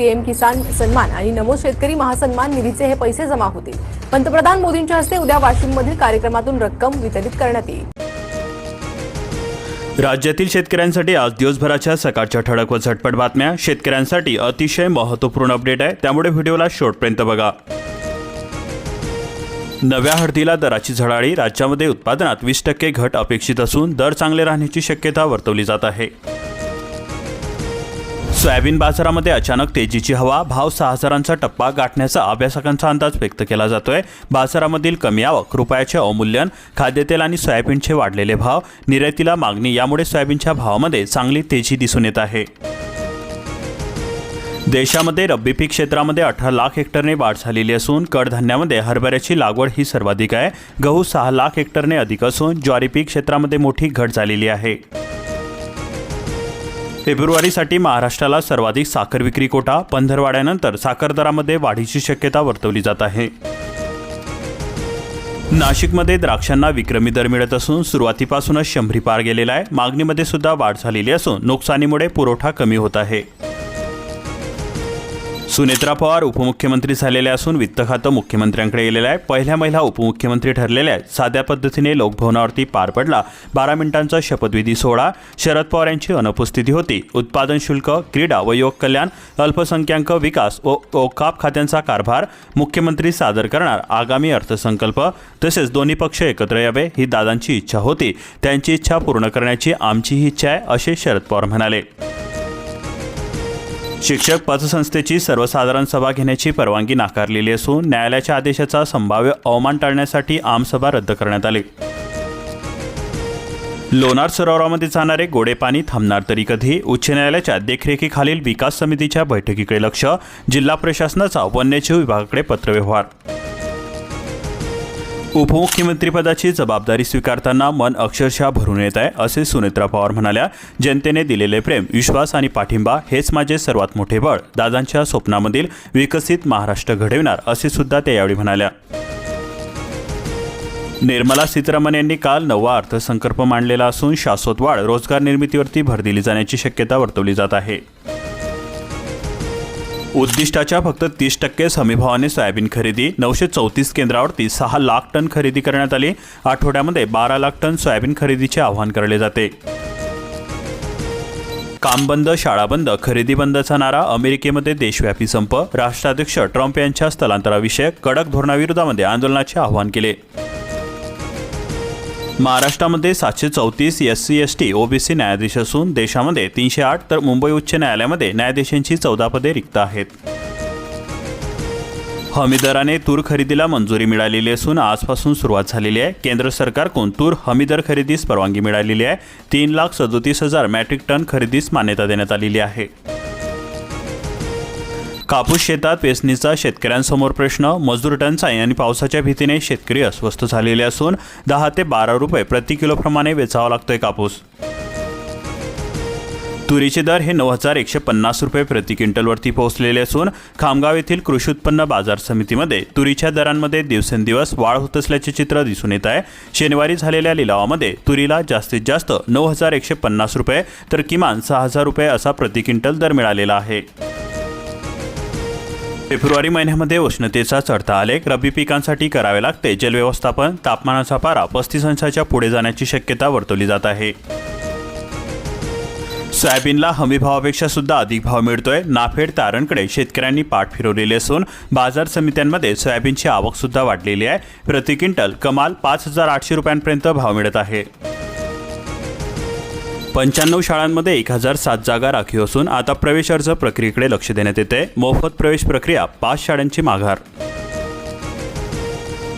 PM किसान सन्मान आणि नमो शेतकरी महासन्मान निधीचे हे पैसे जमा होतील. पंतप्रधान मोदींच्या हस्ते उद्या वाशिममधील कार्यक्रमातून रक्कम वितरित करण्यात येईल. राज्यातील शेतकऱ्यांसाठी आज दिवसभराच्या सकाळच्या ठळक व झटपट बातम्या. शेतकऱ्यांसाठी अतिशय महत्त्वपूर्ण अपडेट आहे. त्यामुळे व्हिडिओला शेवटपर्यंत बघा. नव्या हळदीला दराची झळाळी. राज्यामध्ये उत्पादनात वीस टक्के घट अपेक्षित असून दर चांगले राहण्याची शक्यता वर्तवली जात आहे. सोयाबीन बाजारामध्ये अचानक तेजीची हवा भाव सहा हजारांचा टप्पा गाठण्याचा अभ्यासकांचा अंदाज व्यक्त केला जातोय. बाजारामधील कमी आवक रुपयाचे अवमूल्यन खाद्यतेल आणि सोयाबीनचे वाढलेले भाव निर्यातीला मागणी यामुळे सोयाबीनच्या भावामध्ये चांगली तेजी दिसून येत आहे. देशामध्ये रब्बी पीक क्षेत्रामध्ये अठरा लाख हेक्टरने वाढ झालेली असून कडधान्यामध्ये हरभऱ्याची लागवड ही सर्वाधिक आहे. गहू सहा लाख हेक्टरने अधिक असून ज्वारी पीक क्षेत्रामध्ये मोठी घट झालेली आहे. फेब्रुवारीसाठी महाराष्ट्राला सर्वाधिक साखर विक्री कोटा पंधरवाड्यानंतर साखर दरामध्ये वाढीची शक्यता वर्तवली जात आहे. नाशिकमध्ये द्राक्षांना विक्रमी दर मिळत असून सुरुवातीपासूनच शंभरी पार गेलेला आहे. मागणीमध्ये सुद्धा वाढ झालेली असून नुकसानीमुळे पुरवठा कमी होत आहे. सुनेत्रा पवार उपमुख्यमंत्री झालेल्या असून वित्त खातं मुख्यमंत्र्यांकडे गेलेलं आहे. पहिल्या महिला उपमुख्यमंत्री ठरलेल्या आहेत. साध्या पद्धतीने लोकभवनावरती पार पडला. बारा मिनिटांचा शपथविधी सोहळा. शरद पवार यांची अनुपस्थिती होती. उत्पादन शुल्क क्रीडा व युवक कल्याण अल्पसंख्याक विकास व ओकाप खात्यांचा कारभार मुख्यमंत्री सादर करणार. आगामी अर्थसंकल्प तसेच दोन्ही पक्ष एकत्र यावे ही दादांची इच्छा होती. त्यांची इच्छा पूर्ण करण्याची आमचीही इच्छा आहे असे शरद पवार म्हणाले. शिक्षक पतसंस्थेची सर्वसाधारण सभा घेण्याची परवानगी नाकारलेली असून न्यायालयाच्या आदेशाचा संभाव्य अवमान टाळण्यासाठी आमसभा रद्द करण्यात आली. लोणार सरोवरामध्ये जाणारे गोडे पाणी थांबणार तरी कधी? उच्च न्यायालयाच्या देखरेखीखालील विकास समितीच्या बैठकीकडे लक्ष जिल्हा प्रशासनाचा वन्यजीव विभागाकडे पत्रव्यवहार उपमुख्यमंत्रीपदाची जबाबदारी स्वीकारताना मन अक्षरशः भरून येत आहे असे सुनेत्रा पवार म्हणाल्या. जनतेने दिलेले प्रेम विश्वास आणि पाठिंबा हेच माझे सर्वात मोठे बळ. दादांच्या स्वप्नामधील विकसित महाराष्ट्र घडविणार असे सुद्धा त्या यावेळी म्हणाल्या. निर्मला सीतारामन यांनी काल नवा अर्थसंकल्प मांडलेला असून शाश्वत वाढ रोजगार निर्मितीवरती भर दिली जाण्याची शक्यता वर्तवली जात आहे. उद्दिष्टाच्या फक्त तीस टक्के हमीभावाने सोयाबीन खरेदी नऊशे चौतीस केंद्रावरती सहा लाख टन खरेदी करण्यात आली. आठवड्यामध्ये बारा लाख टन सोयाबीन खरेदीचे आवाहन करले जाते. काम बंद शाळा बंद खरेदी बंदचा नारा अमेरिकेमध्ये देशव्यापी संप राष्ट्राध्यक्ष ट्रम्प यांच्या स्थलांतराविषयक कडक धोरणाविरोधामध्ये आंदोलनाचे आवाहन केले. महाराष्ट्रामध्ये सातशे चौतीस S C S T OBC न्यायाधीश असून देशामध्ये तीनशे आठ तर मुंबई उच्च न्यायालयामध्ये न्यायाधीशांची चौदा पदे रिक्त आहेत. हमीदराने तूर खरेदीला मंजुरी मिळालेली असून आजपासून सुरुवात झालेली आहे. केंद्र सरकारकडून तूर हमीदर खरेदीस परवानगी मिळालेली आहे. तीन लाख सदोतीस हजार मॅट्रिक टन खरेदीस मान्यता देण्यात आलेली आहे. कापूस शेतात वेचणीचा शेतकऱ्यांसमोर प्रश्न मजूर टंचाई आणि पावसाच्या भीतीने शेतकरी अस्वस्थ झालेले असून दहा ते बारा रुपये प्रति किलोप्रमाणे वेचावा लागतोय कापूस. तुरीचे दर हे नऊ हजार एकशे पन्नास रुपये प्रति क्विंटलवरती पोहोचलेले असून खामगाव येथील कृषी उत्पन्न बाजार समितीमध्ये तुरीच्या दरांमध्ये दिवसेंदिवस वाढ होत असल्याचे चित्र दिसून येत आहे. शनिवारी झालेल्या लिलावामध्ये तुरीला जास्तीत जास्त नऊ हजार एकशे पन्नास रुपये तर किमान सहा हजार रुपये असा प्रति क्विंटल दर मिळालेला आहे. फेब्रुवारी महिन्यामध्ये उष्णतेचा चढता आलेख रब्बी पिकांसाठी करावे लागते. जलव्यवस्थापन तापमानाचा पारा पस्तीस अंशाच्या पुढे जाण्याची शक्यता वर्तवली जात आहे. सोयाबीनला हमी भावापेक्षा सुद्धा अधिक भाव मिळतोय. नाफेड तारणकडे शेतकऱ्यांनी पाठ फिरवलेली असून बाजार समित्यांमध्ये सोयाबीनची आवक सुद्धा वाढलेली आहे. प्रति क्विंटल कमाल पाच हजार आठशे रुपयांपर्यंत भाव मिळत आहे. पंच्याण्णव शाळांमध्ये एक हजार सात जागा राखीव असून आता प्रवेश अर्ज प्रक्रियेकडे लक्ष देण्यात येते. मोफत प्रवेश प्रक्रिया पाच शाळांची माघार.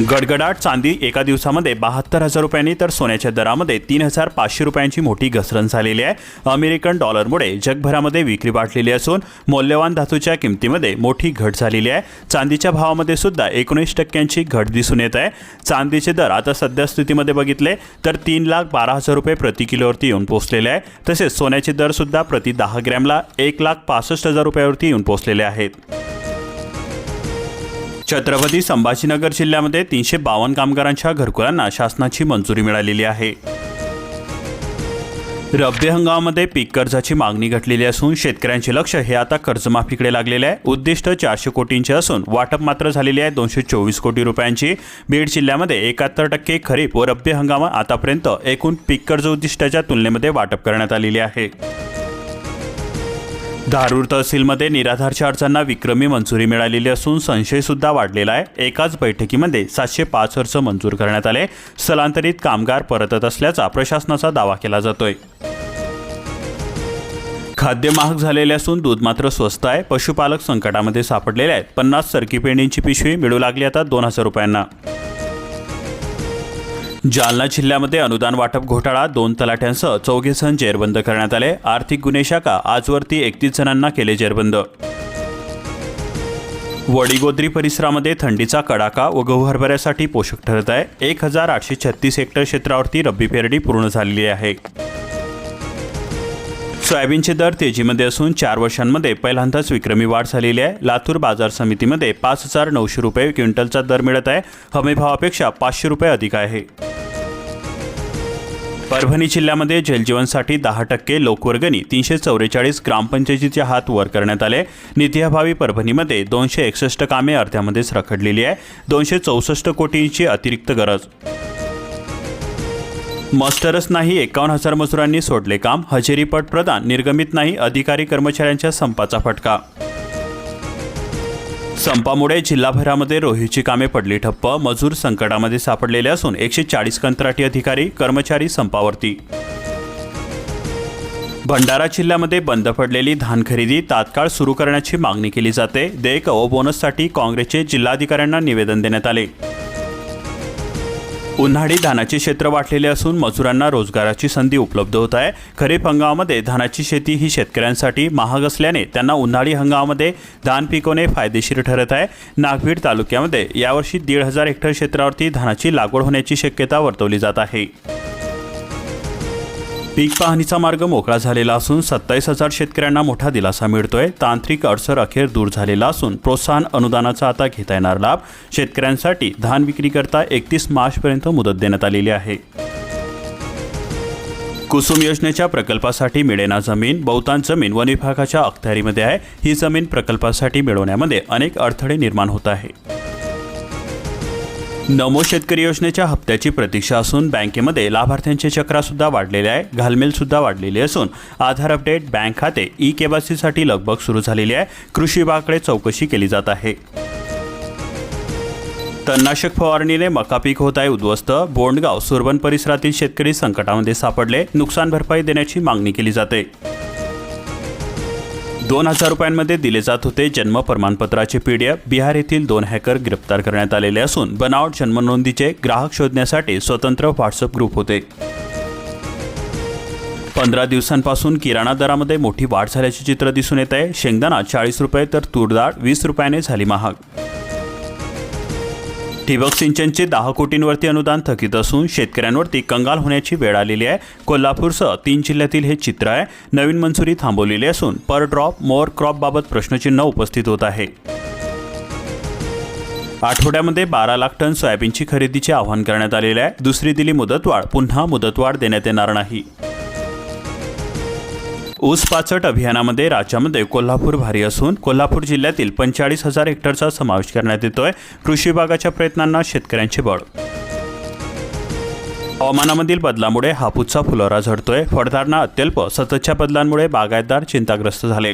गडगडाट चांदी एका दिवसामध्ये बहात्तर हजार रुपयांनी तर सोन्याच्या दरामध्ये तीन हजार पाचशे रुपयांची मोठी घसरण झालेली आहे. अमेरिकन डॉलरमुळे जगभरामध्ये विक्री वाढलेली असून मौल्यवान धातूच्या किमतीमध्ये मोठी घट झालेली आहे. चांदीच्या भावामध्ये सुद्धा एकोणीस टक्क्यांची घट दिसून येत आहे. चांदीचे दर आता सध्या स्थितीमध्ये बघितले तर तीन लाख बारा हजार रुपये प्रति किलोवरती येऊन पोहोचलेले आहे. तसेच सोन्याचे दर सुद्धा प्रति दहा ग्रॅमला एक लाख पासष्ट हजार रुपयावरती येऊन पोहोचलेले आहेत. छत्रपती संभाजीनगर जिल्ह्यामध्ये तीनशे बावन्न कामगारांच्या घरकुलांना शासनाची मंजुरी मिळालेली आहे. रब्बी हंगामामध्ये पीक कर्जाची मागणी घटलेली असून शेतकऱ्यांचे लक्ष हे आता कर्जमाफीकडे लागलेले आहे. उद्दिष्ट चारशे कोटींचे असून वाटप मात्र झालेली आहे. दोनशे चोवीस कोटी रुपयांची बीड जिल्ह्यामध्ये एकाहत्तर टक्के खरीप व रब्बी हंगामात आतापर्यंत एकूण पीक कर्ज उद्दिष्टाच्या तुलनेमध्ये वाटप करण्यात आलेली आहे. धारूर तहसीलमध्ये निराधारच्या अर्जांना विक्रमी मंजुरी मिळालेली असून संशयसुद्धा वाढलेला आहे. एकाच बैठकीमध्ये सातशे पाच अर्ज मंजूर करण्यात आले. स्थलांतरित कामगार परतत असल्याचा प्रशासनाचा दावा केला जातोय. खाद्य महाग झालेले असून दूध मात्र स्वस्त आहे. पशुपालक संकटामध्ये सापडलेले आहेत. पन्नास सरकी पेंडींची पिशवी मिळू लागली आता दोन हजार रुपयांना. जालना जिल्ह्यामध्ये अनुदान वाटप घोटाळा दोन तलाठ्यांसह चौघे जण जेरबंद करण्यात आले. आर्थिक गुन्हे शाखा आजवरती एकतीस जणांना केले जेरबंद. वडीगोद्री परिसरामध्ये थंडीचा कडाका व गहू हरभऱ्यासाठी पोषक ठरत आहे. एक हजार आठशे छत्तीस हेक्टर क्षेत्रावरती रब्बी पेरणी पूर्ण झालेली आहे. सोयाबीनचे दर तेजीमध्ये असून चार वर्षांमध्ये पहिल्यांदाच विक्रमी वाढ झालेली आहे. लातूर बाजार समितीमध्ये पाच हजार नऊशे रुपये क्विंटलचा दर मिळत आहे. हमीभावापेक्षा पाचशे रुपये अधिक आहे. परभणी जिल्ह्यामध्ये जलजीवनसाठी दहा टक्के लोकवर्गणी तीनशे चौवेचाळीस ग्रामपंचायतीचे हात वर करण्यात आले. निधीअभावी परभणीमध्ये दोनशे एकसष्ट कामे अर्ध्यामध्येच रखडलेली आहे. दोनशे चौसष्ट कोटींची अतिरिक्त गरज. मास्टरच नाही एकावन्न हजार मजुरांनी सोडले काम. हजेरीपट प्रदान निर्गमित नाही अधिकारी कर्मचाऱ्यांच्या संपाचा फटका. संपामुळे जिल्हाभरामध्ये रोहीची कामे पडली ठप्प. मजूर संकटामध्ये सापडलेले असून एकशे चाळीस कंत्राटी अधिकारी कर्मचारी संपावरती. भंडारा जिल्ह्यामध्ये बंद पडलेली धान खरेदी तात्काळ सुरू करण्याची मागणी केली जाते. देयक व बोनससाठी काँग्रेसचे जिल्हाधिकाऱ्यांना निवेदन देण्यात आले. उन्हाळी धानाचे क्षेत्र वाटलेले असून मजुरांना रोजगाराची संधी उपलब्ध होत आहे. खरीप हंगामामध्ये धानाची शेती ही शेतकऱ्यांसाठी महाग असल्याने त्यांना उन्हाळी हंगामामध्ये धान पिकवणे फायदेशीर ठरत आहे. नागभीड तालुक्यामध्ये यावर्षी दीड हजार हेक्टर क्षेत्रावरती धानाची लागवड होण्याची शक्यता वर्तवली जात आहे. पीक पाहणीचा मार्ग मोकळा झालेला असून सत्तावीस हजार शेतकऱ्यांना मोठा दिलासा मिळतोय. तांत्रिक अडसर अखेर दूर झालेला असून प्रोत्साहन अनुदानाचा आता घेता येणार लाभ शेतकऱ्यांसाठी धान विक्रीकरता एकतीस मार्चपर्यंत मुदत देण्यात आलेली आहे. कुसुम योजनेच्या प्रकल्पासाठी मिळेना जमीन बहुतांश जमीन वन विभागाच्या अखत्यारीमध्ये आहे. ही जमीन प्रकल्पासाठी मिळवण्यामध्ये अनेक अडथळे निर्माण होत आहे. नमो शेतकरी योजनेच्या हप्त्याची प्रतीक्षा असून बँकेमध्ये लाभार्थ्यांचे चक्रासुद्धा वाढलेले आहे घालमेलसुद्धा वाढलेली असून आधार अपडेट बँक खाते ई केवासीसाठी लगबग सुरू झालेली आहे. कृषी विभागाकडे चौकशी केली जात आहे. तणनाशक फवारणीने मका पीक होत आहे उद्ध्वस्त. बोंडगाव सुरबन परिसरातील शेतकरी संकटामध्ये सापडले. नुकसान भरपाई देण्याची मागणी केली जाते. दोन हजार रुपयांमध्ये दिले जात होते जन्म प्रमाणपत्राचे पीडीएफ बिहार येथील दोन हॅकर गिरफ्तार करण्यात आलेले असून बनावट जन्मनोंदीचे ग्राहक शोधण्यासाठी स्वतंत्र व्हॉट्सअप ग्रुप होते. पंधरा दिवसांपासून किराणा दरामध्ये मोठी वाढ झाल्याचे चित्र दिसून येत आहे. शेंगदाणा चाळीस रुपये तर तूर डाळ वीस रुपयाने झाली महाग. ठिबक सिंचनचे दहा कोटींवरती अनुदान थकीत असून शेतकऱ्यांवरती कंगाल होण्याची वेळ आलेली आहे. कोल्हापूरसह तीन जिल्ह्यातील हे चित्र आहे. नवीन मंजुरी थांबवलेली असून पर ड्रॉप मोर क्रॉप बाबत प्रश्नचिन्ह उपस्थित होत आहे. आठवड्यामध्ये बारा लाख टन सोयाबीनची खरेदीचे आवाहन करण्यात आलेले आहे. दुसरी दिली मुदतवाढ पुन्हा मुदतवाढ देण्यात येणार नाही. ऊस पाचट अभियानामध्ये राज्यामध्ये कोल्हापूर भारी असून कोल्हापूर जिल्ह्यातील पंचेचाळीस हजार हेक्टरचा समावेश करण्यात येतोय. कृषी विभागाच्या प्रयत्नांना शेतकऱ्यांचे बळ. हवामानामधील बदलामुळे हापूसचा फुलोरा झडतोय. फळधारणा अत्यल्प सततच्या बदलांमुळे बागायतदार चिंताग्रस्त झाले.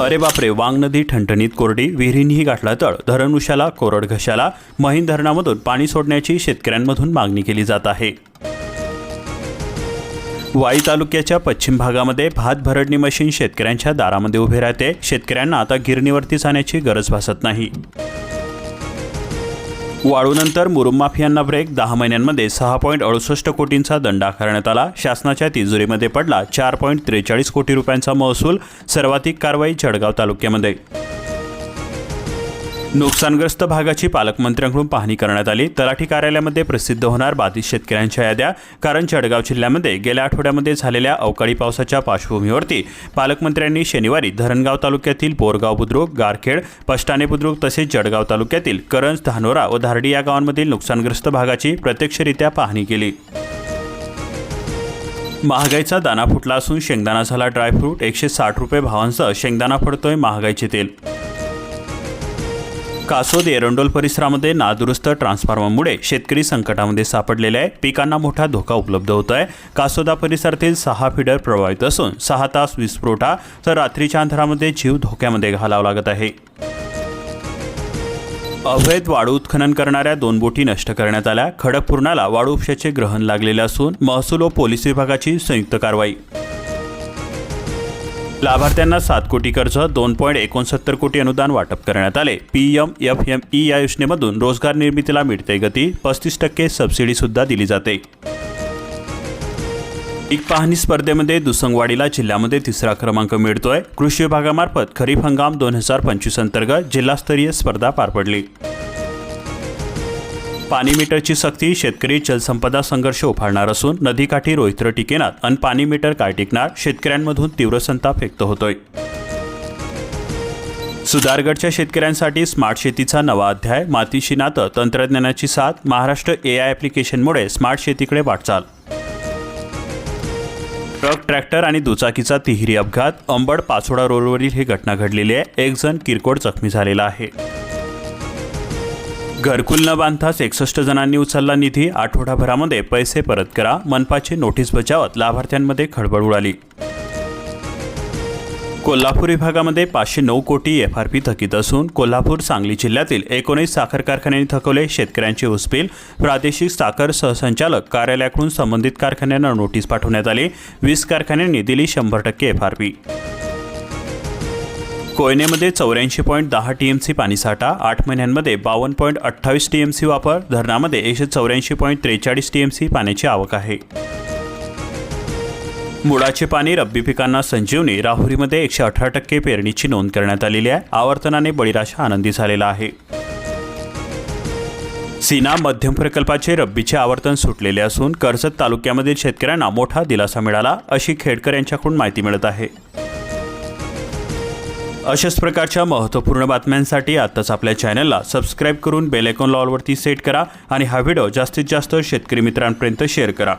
अरे बापरे वांग नदी ठणठणीत कोरडी विहिरींनीही गाठला तळ. धरण उशाला कोरड घशाला. महिन धरणामधून पाणी सोडण्याची शेतकऱ्यांमधून मागणी केली जात आहे. वाई तालुक्याच्या पश्चिम भागामध्ये भात भरडणी मशीन शेतकऱ्यांच्या दारामध्ये उभे राहते. शेतकऱ्यांना आता गिरणीवरती जाण्याची गरज भासत नाही. वाळूनंतर मुरुम माफियांना ब्रेक दहा महिन्यांमध्ये सहा पॉईंट अडुसष्ट कोटींचा दंड आकारण्यात आला. शासनाच्या तिजोरीमध्ये पडला चार पॉईंट त्रेचाळीस कोटी रुपयांचा महसूल. सर्वाधिक कारवाई जळगाव तालुक्यामध्ये. नुकसानग्रस्त भागाची पालकमंत्र्यांकडून पाहणी करण्यात आली. तलाठी कार्यालयामध्ये प्रसिद्ध होणार बाधित शेतकऱ्यांच्या याद्या कारण जळगाव जिल्ह्यामध्ये गेल्या आठवड्यामध्ये झालेल्या अवकाळी पावसाच्या पार्श्वभूमीवरती पालकमंत्र्यांनी शनिवारी धरणगाव तालुक्यातील बोरगाव बुद्रुक गारखेड पष्टाणे बुद्रुक तसेच जळगाव तालुक्यातील करंज धानोरा व धारडी या गावांमधील नुकसानग्रस्त भागाची प्रत्यक्षरित्या पाहणी केली. महागाईचा दाना फुटला असून शेंगदाणा झाला ड्रायफ्रूट एकशे साठ रुपये भावांसह शेंगदाणा फुटतोय महागाईचे तेल कासोद एरंडोल परिसरामध्ये नादुरुस्त ट्रान्सफॉर्मरमुळे शेतकरी संकटामध्ये सापडलेले आहे पिकांना मोठा धोका उपलब्ध होत आहे. कासोदा परिसरातील सहा फिडर प्रभावित असून सहा तास वीज पुरवठा तर रात्रीच्या अंधारामध्ये जीव धोक्यामध्ये घालावा लागत आहे. अवैध वाळू उत्खनन करणाऱ्या दोन बोटी नष्ट करण्यात आल्या. खडकपूर्णाला वाळू उपशाचे ग्रहण लागलेले असून महसूल व पोलीस विभागाची संयुक्त कारवाई. लाभार्थ्यांना सात कोटी कर्ज दोन पॉईंट एकोणसत्तर कोटी अनुदान वाटप करण्यात आले. P M F M E या योजनेमधून रोजगार निर्मितीला मिळते गती पस्तीस टक्के सबसिडी सुद्धा दिली जाते. पीक पाहणी स्पर्धेमध्ये दुसंगवाडीला जिल्ह्यामध्ये तिसरा क्रमांक मिळतोय. कृषी विभागामार्फत खरीप हंगाम दोन हजार पंचवीस अंतर्गत जिल्हास्तरीय स्पर्धा पार पडली. पाणी मीटरची सक्ती शेतकरी जलसंपदा संघर्ष उभारणार असून नदीकाठी रोहित्र टिकेनात अन पाणी मीटर काय टिकणार शेतकऱ्यांमधून तीव्र संताप व्यक्त होतोय. सुधारगडच्या शेतकऱ्यांसाठी स्मार्ट शेतीचा नवा अध्याय मातीशी नातं तंत्रज्ञानाची साथ महाराष्ट्र ए आय ॲप्लिकेशनमुळे स्मार्ट शेतीकडे वाटचाल. ट्रक ट्रॅक्टर आणि दुचाकीचा तिहिरी अपघात अंबड पाचोडा रोडवरील ही घटना घडलेली आहे. एक जण किरकोळ जखमी झालेला आहे. घरकुल न बांधताच एकसष्ट जणांनी उचलला निधी. आठवडाभरामध्ये पैसे परत करा. मनपाची नोटीस बजावत लाभार्थ्यांमध्ये खळबळ उडाली. कोल्हापूर विभागामध्ये पाचशे नऊ कोटी एफ आर पी थकीत असून कोल्हापूर सांगली जिल्ह्यातील एकोणीस साखर कारखान्यांनी थकवले. शेतकऱ्यांचे उसपील. प्रादेशिक साखर सहसंचालक कार्यालयाकडून संबंधित कारखान्यांना नोटीस पाठवण्यात आली. वीस कारखान्यांनी दिली शंभर टक्के एफ आर पी. कोयनेमध्ये चौऱ्याऐंशी पॉईंट दहा टी एम सी पाणीसाठा आठ महिन्यांमध्ये बावन्न पॉईंट अठ्ठावीस टी एम सी वापर धरणामध्ये एकशे चौऱ्याऐंशी पॉईंट त्रेचाळीस टी एम सी पाण्याची आवक आहे. मुळाचे पाणी रब्बी पिकांना संजीवनी राहुरीमध्ये एकशे अठरा टक्के पेरणीची नोंद करण्यात आलेली आहे. आवर्तनाने बळीराशा आनंदी झालेला आहे. सीना मध्यम प्रकल्पाचे रब्बीचे आवर्तन सुटलेले असून कर्जत तालुक्यामधील शेतकऱ्यांना मोठा दिलासा मिळाला अशी खेडकर यांच्याकडून माहिती मिळत आहे. अशाच प्रकारच्या महत्त्वपूर्ण बातम्यांसाठी आत्ताच आपल्या चॅनलला सबस्क्राईब करून बेल लॉलवरती सेट करा आणि हा व्हिडिओ जास्तीत जास्त शेतकरी मित्रांपर्यंत शेअर करा.